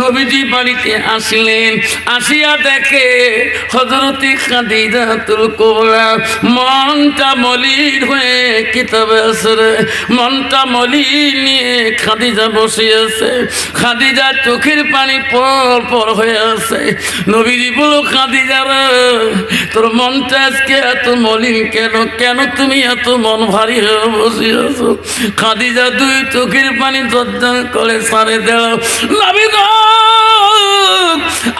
নবীজি বাড়িতে আসলেন। আসিয়া দেখে হজরতি খাদিজাতুল কোবরা মনটা মলিন হয়ে কিতাবে আসরে, মনটা মলিন নিয়ে খাদিজা বসে আছে খাদিজা চোখের পানি পর পর হয়ে আছে। নবীজি বলো খাদিজা রে, তোর মনটা আজকে এত মলিন কেন? কেন তুমি এত মন ভারী হয়ে বসে আছো খাদিজা দুই চোখের পানি জর্জন করে সারে দেও নবী গো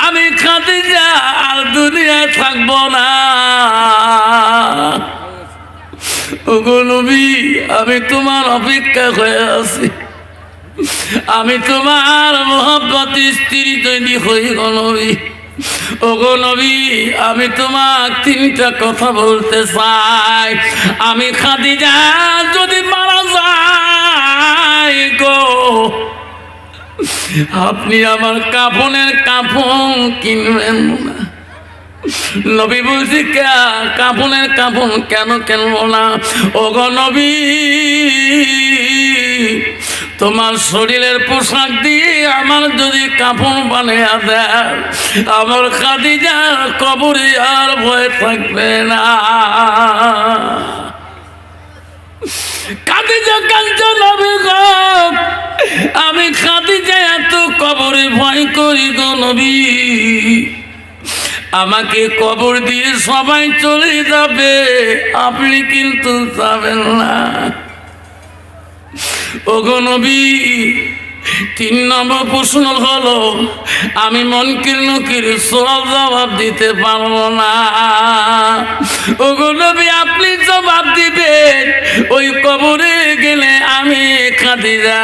আমি খাদিজা, আর দুনিয়ায় থাকব না। আমি তোমার অপেক্ষা হয়ে আছি। আমি তোমার মোহব্বত স্ত্রী তৈরি হই নবী। ওগো নবী, আমি তোমার তিনটা কথা বলতে চাই। আমি খাদিজা যদি মারা যাই গো আপনি আমার কাপনের কাপন কিনবেন না। নবী বলছি কাপনের কাপন কেন কেন না? ওগো নবী, তোমার শরীরের পোশাক দিয়ে আমার যদি কাপড় বানিয়ে দেয়, আমার খাদিজা কবরে আর ভয় থাকবে না। খাদিজা কাঞ্চ নবী গো। আমি খাদিজা এত কবরে ভয় করি গো আমাকে কবর দিয়ে সবাই চলে যাবে, আপনি কিন্তু যাবেন না। ও নবী তিন নম্বর প্রশ্ন হলো, আমি মনকির নকির সব জবাব দিতে পারব না। ওগো নবী, আপনি জবাব দিবেন। ওই কবরে গেলে আমি খাদিজা,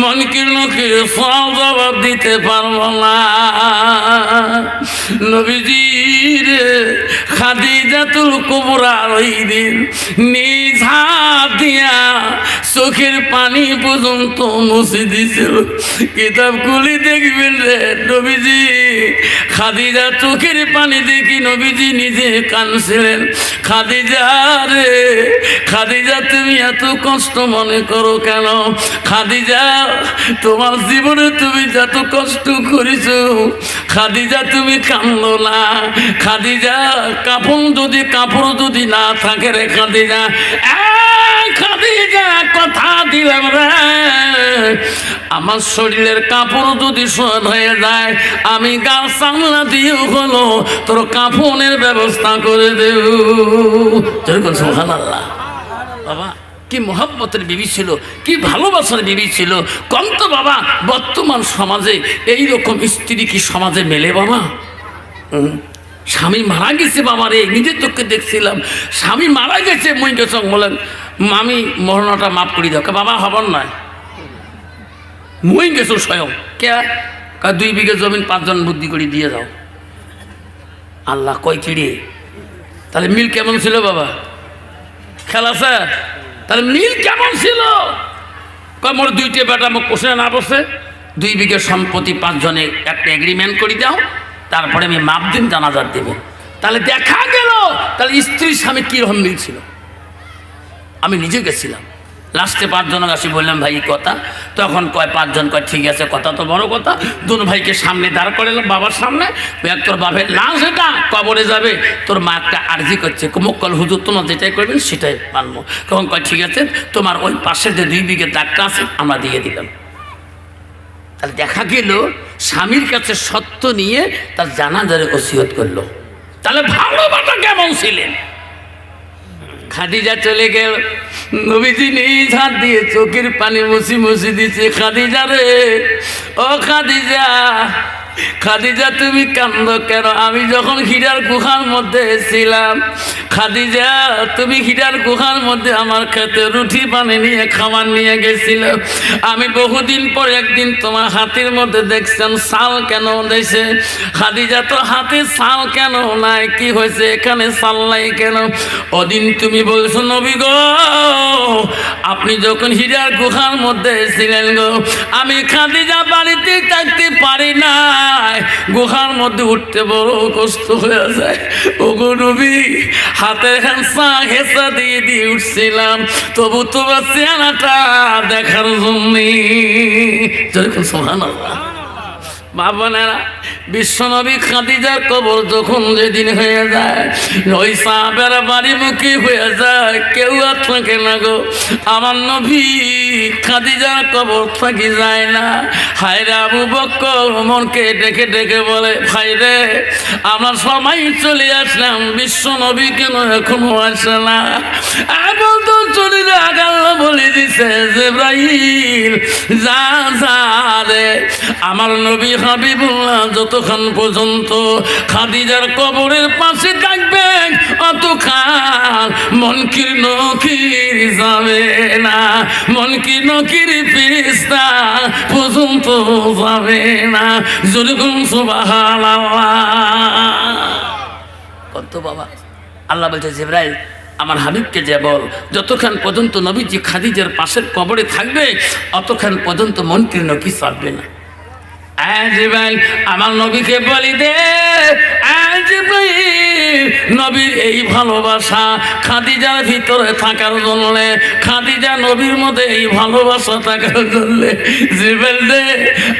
মনকির নকির সব জবাব দিতে পারব না। নবীজির খাদিজাতুল কুবরা ওই দিন নিজ হাত দিয়া চোখের পানি পর্যন্ত মুছে দিছিল কিতাব খুলি দেখবেন রে নবীজি। খাদিজা চোখের পানি দেখি নবীজি নিজে কানছিলেন খাদিজা রে, খাদিজা তুমি এত কষ্ট মনে করো কেন? খাদিজা, তোমার জীবনে তুমি যত কষ্ট করেছ, খাদিজা তুমি কান্দো না। খাদিজা, কাপড় যদি কাপড় যদি না থাকে রে খাদিজা। খাদিজা কথা দিলাম রে। আমার শরীরের কাপড় যদি শোধ হয়ে যায়, আমি গাল সামলা দিয়ে হলো, তোর কাপড়ের ব্যবস্থা করে দেব। সোহান আল্লাহ বাবা, কি মোহাব্বতের বিবি ছিল, কি ভালোবাসার বিবি ছিল। কম তো বাবা, বর্তমান সমাজে এই রকম স্ত্রী কি সমাজে মেলে বাবা। স্বামী মারা গেছে বাবা রে নিজের চোখে দেখছিলাম। স্বামী মারা গেছে মই গেছ বলেন। মামি মরণটা মাফ করি দাও। বাবা হবার নয় মই গেছো স্বয়ং। কে? দুই বিঘে জমিন পাঁচজন বুদ্ধি করে দিয়ে দাও আল্লাহ কয় চিড়ে তাহলে মিল কেমন ছিল বাবা? খেলা স্যার, তাহলে মিল কেমন ছিল? কয়, মোর দুইটে বেটা মোক পোষে না বসে দুই বিঘে সম্পত্তি পাঁচজনে একটা এগ্রিমেন্ট করে দাও। তারপরে আমি মাপ দিন, জানাজার দেবে। তাহলে দেখা গেল, তাহলে স্ত্রী স্বামী কীরকম মিল ছিল? আমি নিজে গেছিলাম। লাস্টে পাঁচজন আসি বললাম, ভাই কথা। তখন কয়, পাঁচজন কয়, ঠিক আছে, কথা তো বড় কথা। দুন ভাইকে সামনে দাঁড় করালাম বাবার সামনে। এক তোর বাপের লাশ এটা? কবরে যাবে? তোর মা একটা আর্জি করছে মুক্কল হুজুর তোমার যেটাই করবেন, সেটাই মানবো। তখন কয়, ঠিক আছে, তোমার ওই পাশে যে দুই বিঘে দাগটা আছে, আমরা দিয়ে দিলাম। তাহলে দেখা গেল, স্বামীর কাছে সত্য নিয়ে তার জানাজারে ওসিয়ত করল। তাহলে ভালোবাসা কেমন ছিলেন? খাদিজা চলে গেল। নবীজি নিজ হাত দিয়ে চোখের পানি মুছি মুছি দিচ্ছে খাদিজা রে, ও খাদিজা খাদিজা, তুমি কান্দ কেন? আমি যখন হীরার গুহার মধ্যে ছিলাম, খাদিজা, তুমি হীরার গুহার মধ্যে আমার খেতে রুটি পানি নিয়ে, খাবার নিয়ে গেছিল। আমি বহুদিন পর একদিন তোমার হাতের মধ্যে দেখছেন শাল কেন দিয়েছে খাদিজা, তো হাতে শাল কেন নাই? কি হয়েছে? এখানে শাল নাই কেন? ওদিন তুমি বলছো, নবী গো, আপনি যখন হীরার গুহার মধ্যে ছিলেন গো, আমি খাদিজা বাড়িতে থাকতে পারি নাই। গুহার মধ্যে উঠতে বড় কষ্ট হয়ে যায়। ও নবী হাতে হ্যাঁসা হেসা দিয়ে দিয়ে উঠছিলাম। তবু তোমার চেহারাটা দেখার জন্য। সোহান মা বোনেরা বিশ্বনবী খাদিজার কবর যখন যেদিন হয়ে যায় ওই সাহাবেরা বাড়ি মুখী হয়ে যায়, কেউ আর থাকে না গো। আমার নবী খাদিজার কবর থাকি যায় না। হায়রে আবু বক্কর মনকে ডেকে ডেকে বলে, ভাই রে, আমরা সবাই চলে আসলাম বিশ্ব নবী কেন এখনও আসে না? তো আমার নবী হাবিবুল্লাহ যতক্ষণ পর্যন্ত খাদিজার কবরের পাশে থাকবেন অতক্ষণ মনকির নকির যাবে না। মনকির নকির ফিরিস্তা পর্যন্ত যাবে না। যেরকম সুবাহান কত বাবা। আল্লাহ বলছে, জেব্রাইল আমার হাবিবকে যে বল, যতক্ষণ পর্যন্ত নবীজি খাদিজের পাশের কবরে থাকবে, অতক্ষণ পর্যন্ত মনকির নকি সারবে না। আমার নবীকে বলি দে নবীর এই ভালোবাসা খাদিজার ভিতরে থাকার জন্য, খাদিজা নবীর মধ্যে এই ভালোবাসা থাকার জন্য। জিবেল দে,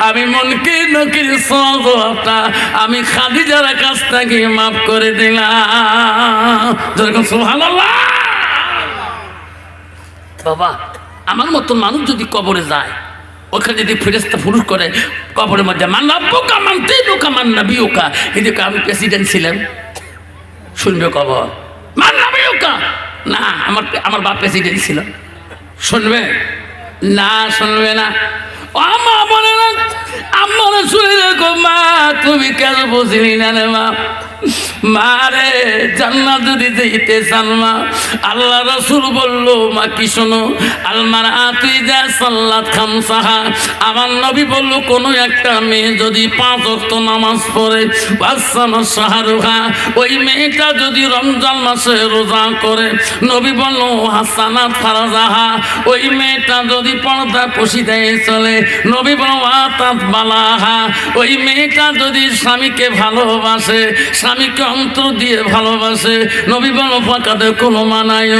আমি মনকে নকির সজবাবটা আমি খাদিজার কাছ থেকে মাফ করে দিলাম। যেরকম বাবা আমার মতো মানুষ যদি কবরে যায় ওখানে যদি ফেরেস্তা ফুরুষ করে, কবরের মধ্যে মান্না বোকা মানতে বোকা মান্না বিয়োকা এদিকে আমি প্রেসিডেন্ট ছিলাম। শুনবে কবর। মান্না বিয়োকা না, আমার আমার বাপ প্রেসিডেন্ট ছিল। শুনবে? না শুনবে না। ও মা বলে না আমার শুনে দেখো মা, তুমি কেন বুঝলি না মা? মারে, জান্নাত যদি দিতে চান মা আল্লাহ রসুল বলল, মা, কি শোনো? আলমার আতুই যা সাল্লাত খাম সাহা। আমার নবী বলল, কোনো একটা মেয়ে যদি পাঁচ অক্ত নামাজ পড়ে বাসানা সাহারুহা ওই মেয়েটা যদি রমজান মাসে রোজা করে। নবী বলল হাসানাত ফারাজাহা, ওই মেয়েটা যদি পর্দা পশিদায় চলে। নবী বলল আতাত বালাহা ওই মেয়েটা যদি স্বামীকে ভালোবাসে স্বামীকে অন্তর দিয়ে ভালোবাসে। নবী বলো, ফাঁকাতে কোনো মানায়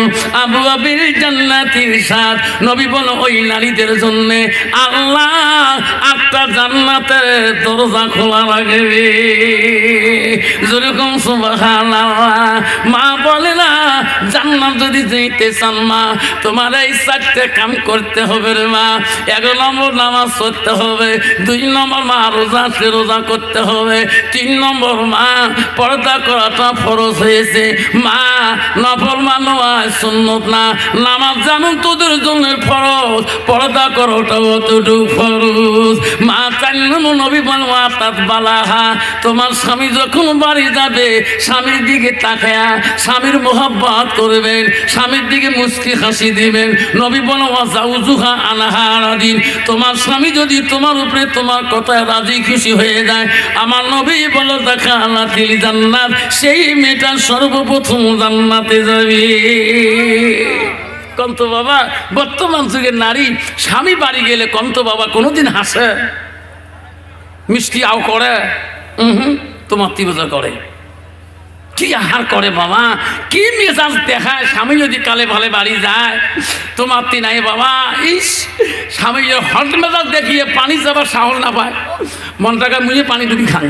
আবু আবির জান্নাতির সাথ নবী বলো, ওই নারীদের জন্য আল্লাহ আটটা জান্নাতের দরজা খোলা রাখবে যেরকম মা বলে না, জান্নাত যদি যেতে চান মা, তোমার এই চারটে কাম করতে হবে রে মা। এক নম্বর নামাজ পড়তে হবে, দুই নম্বর মা রোজা সে রোজা করতে হবে, তিন নম্বর মা পর্দা করাটা ফরজ হয়েছে। মা, নফল মানোয়া সুন্নত না। নামাজ জানুন তোদের জন্য ফরজ। পর্দা করাটা অতটুকু ফরজ। মা চান্নম নবী বানোয়া তাত বালাহা। তোমার স্বামী যখন বাড়ি যাবে, স্বামীর দিকে তাকায়া স্বামীর মোহাব্বত করবেন। স্বামীর দিকে মুস্কি হাসি দিবেন। নবী বনোয়া জাউজুহা আনাহারা দিন তোমার স্বামী যদি তোমার উপরে তোমার কথায় রাজি খুশি হয়ে যায়, আমার নবী বলো, দেখা আল্লাহ তিলি জান্নাত, সেই মেয়েটা সর্বপ্রথম জান্নাতে যাবে। কন্ত বাবা, বর্তমান যুগের নারী স্বামী বাড়ি গেলে কন্ত বাবা কোনোদিন হাসে? মিষ্টি আও করে? হুম তোমার তীব্রতা করে। কি আহার করে বাবা? কি মেজাজ দেখায় স্বামী যদি কালে ভালে বাড়ি যায়? তোমার তি নাই বাবা, ইস, স্বামী হট মেজাজ দেখিয়ে পানি যাবার সাহস না পায়। মনটাকে মুড়িয়ে পানি ডুবি খান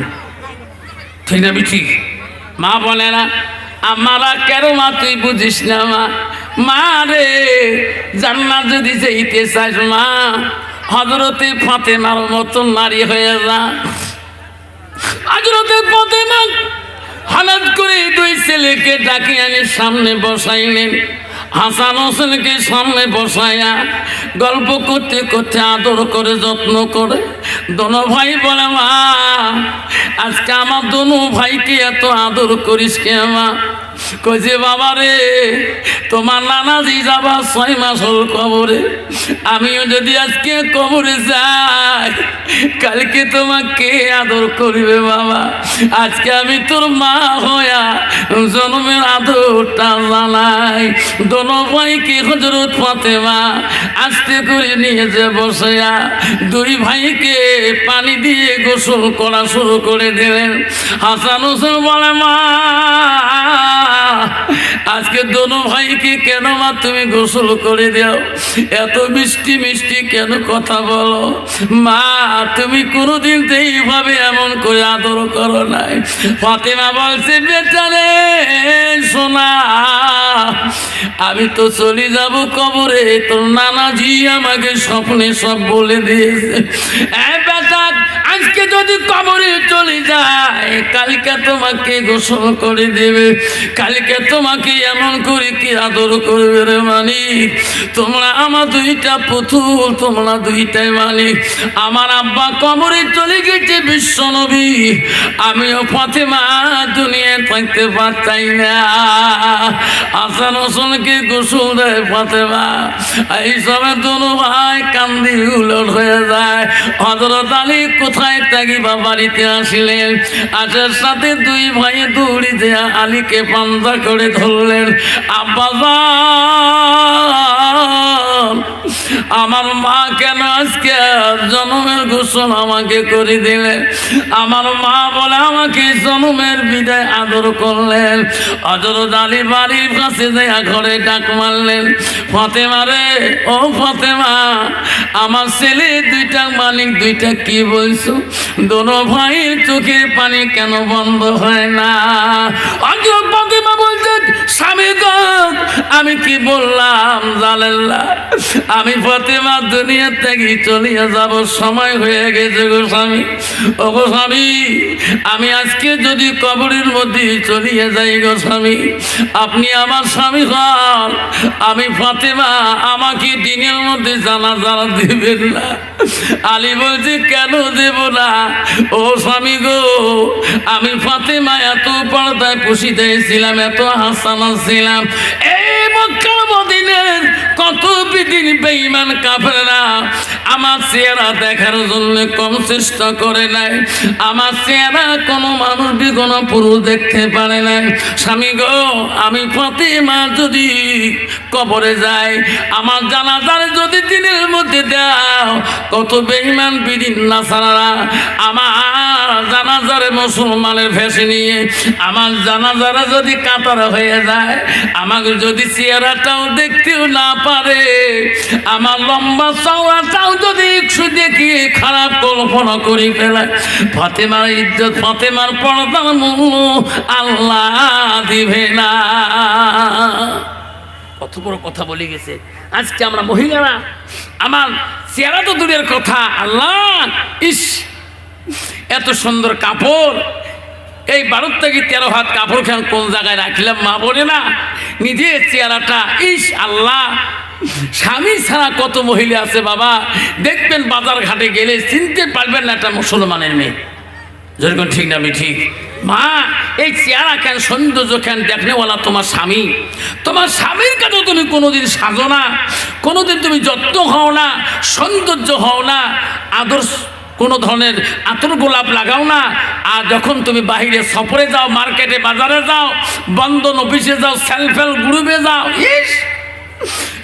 ঠিক না মা বলে না আমারা কেন মা, তুই বুঝিস না মা? মা রে, জান্নাত যদি যেতে চাস মা হজরতে ফাতেমার মতন নারী হয়ে যা। হজরতে ফাতেমা হঠাৎ করে দুই ছেলেকে ডাকিয়ে আনি সামনে বসাইলেন। হাসান হোসেনকে সামনে বসাইয়া গল্প করতে করতে আদর করে, যত্ন করে, দোনো ভাই বলে মা, আজকে আমার দোনো ভাইকে এত আদর করিস কে মা? কইছে বাবা রে, তোমার নানাজি যাবা ছয় মাস হল কবরে। আমিও যদি আজকে কবরে যাই, কালকে তোমাকে আদর করবে বাবা। আজকে আমি তোর মা হইয়া জন্মের আদরটা জানাই। দোনো ভাইকে হজরত ফাতেমা আস্তে করে নিয়ে যে বসেয়া দুই ভাইকে পানি দিয়ে গোসল করা শুরু করে দিলেন। হাসান হোসেন বলে, মা আজকে দোনো ভাইকে কেন মা তুমি গোসল করে দাও? এত মিষ্টি মিষ্টি কেন কথা বলো? মা, তুমি কোনোদিন এইভাবে এমন করে আদর করো নাই। ফাতেমা বলছে বেটারে সোনা, আমি তো চলে যাব কবরে। তোর নানাজি আমাকে স্বপ্নে সব বলে দিয়েছে। বেটা আজকে যদি কবরে চলে যায়, কালকে তোমাকে গোসল করে দেবে। কালকে তোমাকে এমন করে কি আদর করবে রে মালিক? তোমরা আমার দুইটা পুতুল, তোমরা দুইটাই মালিক। আমার আব্বা কবরে চলে গেছে বিশ্ব নবী। আমিও ফাতেমা দুনিয়া থাকতে পারতাই না। আসান হোসেনকে গোসল দেয় ফাতেমা। এই সময় দোনো ভাই কান্দি উলট হয়ে যায়। হজরত আলী কোথায় থাকিবা বাড়িতে আসিলেন আসার সাথে দুই ভাই দৌড়ি দেয়া আলীকে পান্দা করে ধরলেন। আব্বা আমার মা কেন আজকে জন্মের ঘোষণ আমাকে করে দিলেন? আমার মা বলে, আমাকে জন্মের বিদায় আদর করলেন। হজরত আলী বাড়ির কাছে দেয়া ঘরে ডাক মারলেন, ফতেমা রে, ও ফতেমা, আমার ছেলে দুইটা, মালিক দুইটা কি বলছো? দোনো ভাইয়ের চোখের পানি কেন বন্ধ হয় না? অজর ফতেমা বলছে, স্বামী আমি কি বললাম জানেল্লা আমি ফতেমা দুনিয়া থেকে চলিয়ে যাব, সময় হয়ে গেছে গো স্বামী। ও গো স্বামী, আমি আজকে যদি কবরের মধ্যে চলিয়ে যাই গো স্বামী, আপনি আমার স্বামী হন, আমি ফাতেমা, আমাকে দিনের মধ্যে জানা জানা দেবেন না। আলী বলছে, কেন দেব না? ও স্বামী গো, আমি ফাতেমা এত পর্দায় পুষিতে ছিলাম এত হাসানা ছিলাম। এই মক্কার মদিনের কত বিদিন বেঈমান কাফেররা আমার চেহারা দেখার জন্য কম চেষ্টা করে নাই। আমার চেহারা কোনো মানুষ বি কোনো পুরুষ দেখতে পারে নাই। স্বামী গো, আমি ফাতেমা যদি কবরে যাই, আমার জানাজার যদি দিনের মধ্যে দাও, কত বেঈমান বিদিন না সারা আমার জানাজারে মুসলমানের ভেসে নিয়ে, আমার জানাজারা যদি কাতার হয়ে যায়, আমাকে যদি চেহারাটাও দেখতেও না পারে। আমার লম্বা চওড়াটাও যদি একটু দেখি খারাপ কল্পনা করি ফেলে ফাতেমার ইজ্জত, ফাতেমার পর্দার আল্লাহ দিবে না। কত বড় কথা বলে গেছে। আজকে আমরা মহিলারা, আমার চেহারা তো দূরের কথা, আল্লাহ, ইস, এত সুন্দর কাপড় এই বারোর থেকে তেরো হাত কাপড় খান কোন জায়গায় রাখলাম, মা বলে না, নিজের চেহারাটা, ইস আল্লাহ, স্বামী ছাড়া কত মহিলা আছে বাবা, দেখবেন বাজার ঘাটে গেলে চিনতে পারবেন না একটা মুসলমানের মেয়ে। যেরকম ঠিক না ঠিক? মা, এই চেহারা কেন, সৌন্দর্য কেন দেখনেওয়ালা তোমার স্বামী? তোমার স্বামীর কাছে তুমি কোনোদিন সাজো না, কোনোদিন তুমি যত্ন হও না, সৌন্দর্য হও না, আদর্শ কোনো ধরনের আতর গোলাপ লাগাও না। আর যখন তুমি বাহিরে সফরে যাও, মার্কেটে বাজারে যাও, বন্ধন অফিসে যাও সেলফেল গ্রুপে যাও, ইস!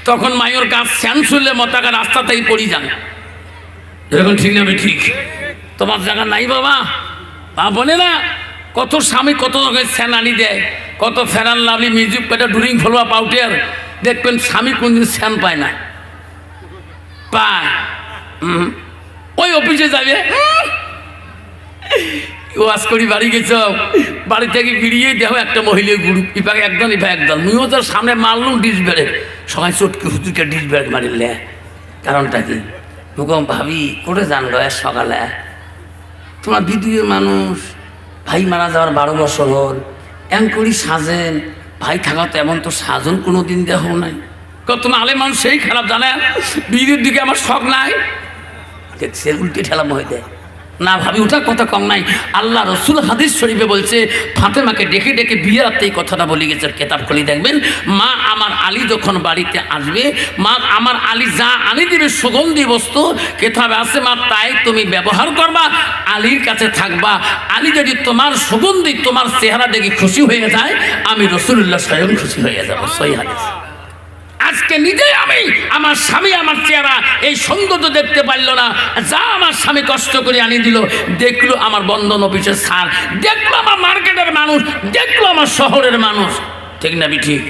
তখন মায়ের গাছ স্যান শুনলে মতাকা রাস্তাতেই পড়ি যান। এরকম ঠিক না ঠিক। তোমার জায়গা নাই বাবা। তা বলে না, কত স্বামী কত রকমের স্যানানি দেয়, কত ফেরান লাভলি মিউজিক পেটা ডুরিং ফলোয়া পাউটিয়ার, দেখবেন স্বামী কোনদিন স্যান পায় না। পায়। হুম। ওই অফিসে যাবে। ওয়াজ করি বাড়ি গেছ। বাড়ি থেকে বেরিয়ে দেখো একটা মহিলা গ্রুপ ইপাকে একদম ইপা একদম মুইও তোর সামনে মারলুম ডিস বেড়ে সবাই চটকে হুতুকে ডিস বেড়ে মারিলে। কারণটা কি? মুখম ভাবি করে যান গয় সকালে? তোমার বিদুয়ের মানুষ, ভাই মারা যাওয়ার বারো বছর হল। এমন করি সাজেন। ভাই থাকা তো এমন তো সাজন কোনো দিন দেহ নাই। কত আলে মানুষ সেই খারাপ জানে বিয়ের দিকে আমার শখ নাই। সে উল্টে ঠেলাম হয়ে দেয়। না ভাবি ওটা কথা কম নাই। আল্লাহ রসুল হাদিস শরীফে বলছে, ফাতেমাকে ডেকে ডেকে বিয়ে রাখতে এই কথাটা বলে গেছে কেতাব খুলে দেখবেন, মা আমার আলী যখন বাড়িতে আসবে, মা আমার আলী যা আনি দেবে, সুগন্ধি বস্তু, কেতাবে আছে, মা, তাই তুমি ব্যবহার করবা, আলীর কাছে থাকবা। আলী যদি তোমার সুগন্ধি, তোমার চেহারা দেখে খুশি হয়ে যায়, আমি রসুল্লাহ স্বয়ং খুশি হয়ে যাব। সই হাদিস। আজকে নিজেই আমি আমার স্বামী, আমার চেহারা এই সৌন্দর্য দেখতে পারল না। যা আমার স্বামী কষ্ট করে আনি দিল, দেখল আমার বন্ধন অফিসের সার দেখল আমার মার্কেটের মানুষ, দেখল আমার শহরের মানুষ। ঠিক না বি ঠিক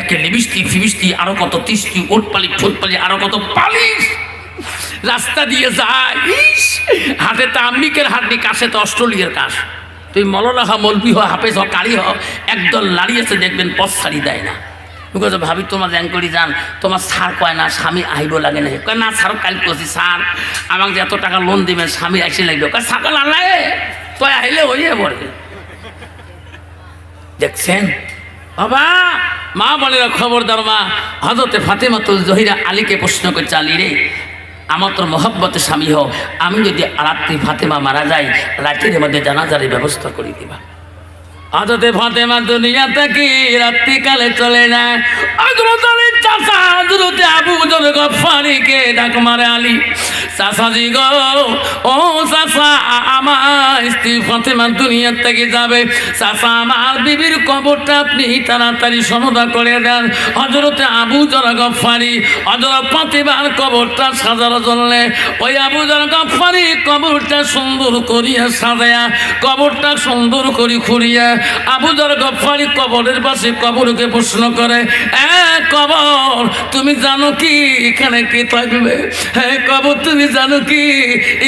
একে লিবিস্তি ফিবিস্তি আরও কত তিস্তি ওটপালি ঠোঁটপালি আরও কত পালিশ। রাস্তা দিয়ে যায়, ইস, হাটে তো আমেরিকার হাটনি কাশে তো অস্ট্রেলিয়ার কাশ। তুই মলনা হ, মলবি হ, হাফেজ হ কারি হ, একদল লাড়িয়েছে দেখবেন পথ ছাড়ি দেয় না। বিকজ ভাবি, তোমার জ্যাং করি যান। তোমার সার কয় না, স্বামী আইব লাগে না। কয়, না সার কাল করছি স্যার, আমাকে যে এত টাকা লোন দিবেন স্বামী আইসে লাগবে। কয় সাকাল আল্লাহ তুই আইলে হইয়ে পড়ে। দেখছেন? বাবা, মা বলে খবরদার মা হজরতে ফাতেমাতুল জহিরা আলীকে প্রশ্ন করছে, আলী রে, আমার তোর মহব্বতে স্বামী হোক আমি যদি রাত্রি ফাতেমা মারা যাই, রাতের মধ্যে জানাজারের ব্যবস্থা করে দিবা। হজরতে ফাতেমা দুনিয়া থেকে রাত্রিকালে চলে যায়। হজরত আলীর চাষা হজরতে আবু জর গফারিকে ডাক মারে আলী চাষাজি গো, ও চাষা আমার স্ত্রী ফাতেমা দুনিয়া থেকে যাবে। চাষা আমার বিবির কবরটা আপনি তাড়াতাড়ি সমাধা করে দেন। হজরতে আবু জর গফারি হজরত ফাতেমার কবরটা সাজার জন্য ওই আবু জর গফারি কবরটা সুন্দর করিয়া সাজায়া, কবরটা সুন্দর করি খুঁড়িয়া আবুদার গফারি কবরের পাশে কবরকে প্রশ্ন করে কবর, তুমি জানো কি এখানে কি থাকবে? হ্যাঁ কবর, তুমি জানো কি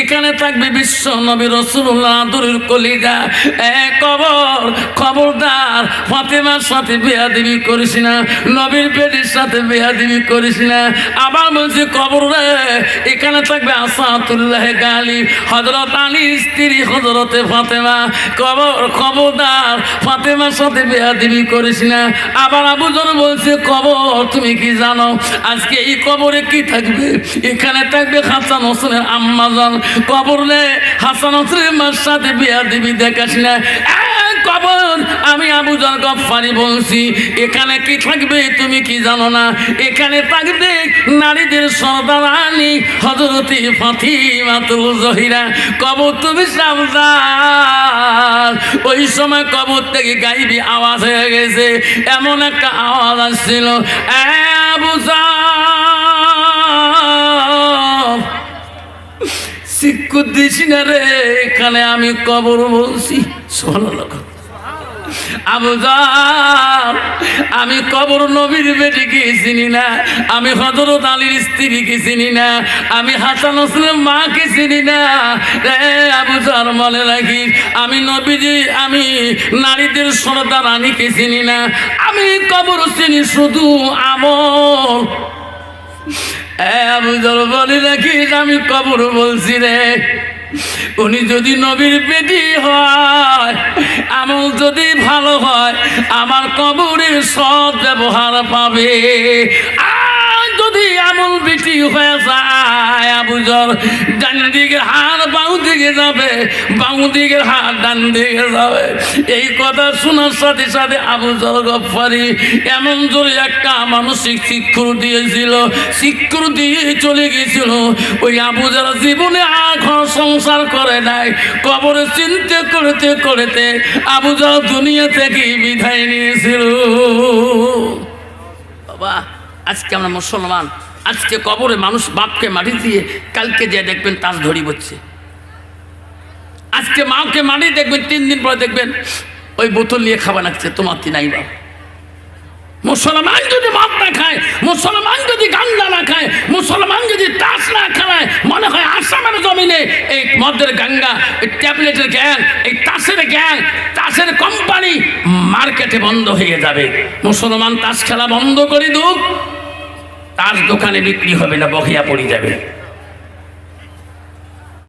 এখানে থাকবে বিশ্ব নবী রসুল্লাহ আদরের কলিজা? হ্যাঁ কবর, খবরদার, ফাতেমার সাথে বিয়া দিবি করিস না, নবীর পেটের সাথে বিয়া দিবি করিস না। আবার বলছি, কবর রে, এখানে থাকবে আসাতুল্লাহ গালি। হজরত আলীর স্ত্রী হজরতে ফাতেমা, কবর, খবরদার ফাতেমার সাথে বেহাদিবি দিবি করিস না। আবার আবুজন বলছে, কবর, তুমি কি জানো? আজকে এই কবরে কি থাকবে? এখানে থাকবে হাসান হোসেনের আম্মাজন কবর নে হাসান হোসেনের মার সাথে বেহাদিবি দিবি দেখাস না। কবর। আমি আবু জর গফারি বলছি, এখানে কি থাকবে তুমি কি জানো না? এখানে থাকবে নারীদের সর্দারানি হজরতি ফাতিমাতুল জহিরা। কবর তুমি সাবধান ওই সময় কবর থেকে গাইবি আওয়াজ হয়ে গেছে। এমন একটা আওয়াজ আসছিল আবু শিক্ষু না রে, এখানে আমি কবর বলছি। লোক আমি কবর নবীর বেটিকে চিনি না, আমি হজরত আলীর স্ত্রীকে চিনি না, আমি হাসান হোসেনের মাকে চিনি না। রে আবু জার মনে রাখি, আমি নবীজি, আমি নারীদের সরদার রানীকে চিনি না, আমি কবর চিনি শুধু আমল। এ আবু জার বলে রাখিস আমি কবর বলছি রে। উনি যদি নবীর বেটি হয় আমল যদি ভালো হয় আমার কবরের সৎ ব্যবহার পাবে। যদি আমল বেটি হয়ে যায় আবুজর ডান দিকের হাত বাউ দিকে যাবে বাউ দিকের হাত ডান দিকে যাবে। এই কথা শোনার সাথে সাথে আবুজর গফারি এমন জোরে একটা মানসিক শিক্ষর দিয়েছিল শিক্ষর দিয়ে চলে গেছিল। ওই আবুজার জীবনে আর ঘর সংসার করে নাই, কবরে চিন্তা করতে করতে আবুজার দুনিয়া থেকে বিদায় নিয়েছিল। বাবা আজকে আমরা মুসলমান। আজকে কবরে মানুষ বাপকে মাটি দিয়ে কালকে যে দেখবেন তাস ধরি বচ্ছে। আজকে মাকে মাটি দেখবেন, তিন দিন পরে দেখবেন ওই বোতল নিয়ে খাবার লাগছে, তোমার তিনাই বাবা মুসলমান যদি মদ না খায়, মুসলমান যদি গান্দা না খায়, মুসলমান যদি তাস না খায়, মনে হয় আসামের জমিনে এই মদের গাঙ্গা, এই ট্যাবলেটের গ্যাং, এই তাসের গ্যাং, তাসের কোম্পানি মার্কেটে বন্ধ হয়ে যাবে। মুসলমান তাস খেলা বন্ধ করে দুক তাস দোকানে বিক্রি হবে না বকেয়া পড়ে যাবে।